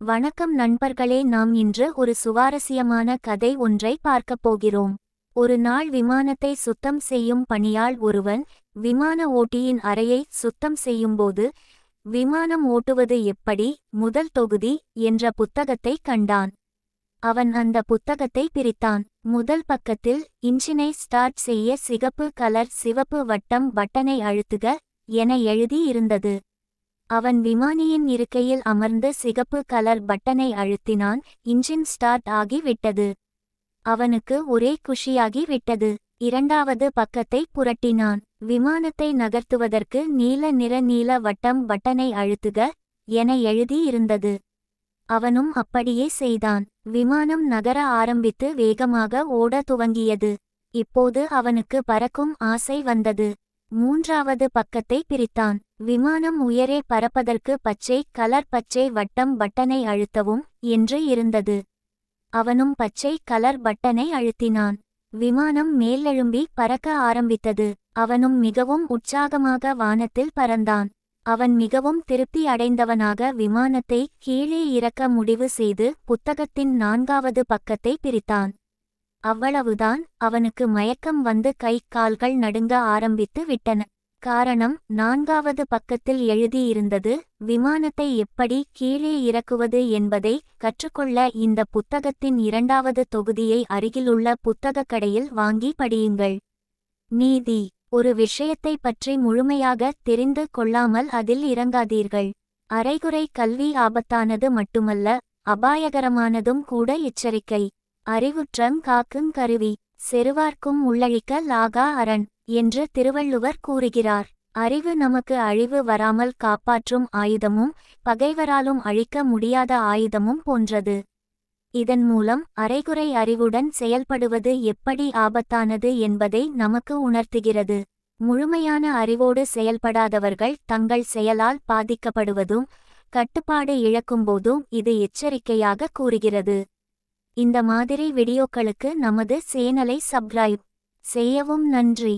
வணக்கம் நண்பர்களே நாம் இன்று ஒரு சுவாரஸ்யமான கதை ஒன்றை பார்க்கப் போகிறோம். ஒரு நாள் விமானத்தை சுத்தம் செய்யும் பணியாள் ஒருவன் விமான ஓட்டியின் அறையை சுத்தம் செய்யும்போது விமானம் ஓட்டுவது எப்படி முதல் தொகுதி என்ற புத்தகத்தை கண்டான். அவன் அந்த புத்தகத்தை பிரித்தான். முதல் பக்கத்தில் இன்ஜினை ஸ்டார்ட் செய்ய சிகப்பு கலர் சிவப்பு வட்டம் பட்டனை அழுத்துக என எழுதி இருந்தது அவன் விமானியின் இருக்கையில் அமர்ந்து சிகப்பு கலர் பட்டனை அழுத்தினான். இன்ஜின் ஸ்டார்ட் ஆகி விட்டது அவனுக்கு ஒரே குஷியாகி விட்டது இரண்டாவது பக்கத்தை புரட்டினான். விமானத்தை நகர்த்துவதற்கு நீல நிற நீல வட்டம் பட்டனை அழுத்துக என எழுதி இருந்தது அவனும் அப்படியே செய்தான். விமானம் நகர ஆரம்பித்து வேகமாக ஓட துவங்கியது. இப்போது அவனுக்கு பறக்கும் ஆசை வந்தது. மூன்றாவது பக்கத்தை பிரித்தான். விமானம் உயரே பறப்பதற்கு பச்சை கலர் பச்சை வட்டம் பட்டனை அழுத்தவும் என்று இருந்தது. அவனும் பச்சை கலர் பட்டனை அழுத்தினான். விமானம் மேலெழும்பி பறக்க ஆரம்பித்தது. அவனும் மிகவும் உற்சாகமாக வானத்தில் பறந்தான். அவன் மிகவும் திருப்தி அடைந்தவனாக விமானத்தை கீழே இறக்க முடிவு செய்து புத்தகத்தின் நான்காவது பக்கத்தை பிரித்தான். அவ்வளவுதான் அவனுக்கு மயக்கம் வந்து கை கால்கள் நடுங்க ஆரம்பித்து விட்டன. காரணம் நான்காவது பக்கத்தில் எழுதியிருந்தது விமானத்தை எப்படி கீழே இறக்குவது என்பதை கற்றுக்கொள்ள இந்த புத்தகத்தின் இரண்டாவது தொகுதியை அருகிலுள்ள புத்தகக் கடையில் வாங்கி படியுங்கள். நீதி. ஒரு விஷயத்தை பற்றி முழுமையாக தெரிந்து கொள்ளாமல் அதில் இறங்காதீர்கள். அரைகுறை கல்வி ஆபத்தானது மட்டுமல்ல அபாயகரமானதும் கூட எச்சரிக்கை. அறிவுற்றம் காக்குங் கருவி செருவார்க்கும் உள்ளழிக்க லாகா அரண் என்று திருவள்ளுவர் கூறுகிறார். அறிவு நமக்கு அழிவு வராமல் காப்பாற்றும் ஆயுதமும் பகைவராலும் அழிக்க முடியாத ஆயுதமும் போன்றது. இதன் மூலம் அரைகுறை அறிவுடன் செயல்படுவது எப்படி ஆபத்தானது என்பதை நமக்கு உணர்த்துகிறது. முழுமையான அறிவோடு செயல்படாதவர்கள் தங்கள் செயலால் பாதிக்கப்படுவதும் கட்டுப்பாடு இழக்கும்போதும் இது எச்சரிக்கையாக கூறுகிறது. இந்த மாதிரி வீடியோக்களுக்கு நமது சேனலை சப்ஸ்கிரைப் செய்யவும் நன்றி.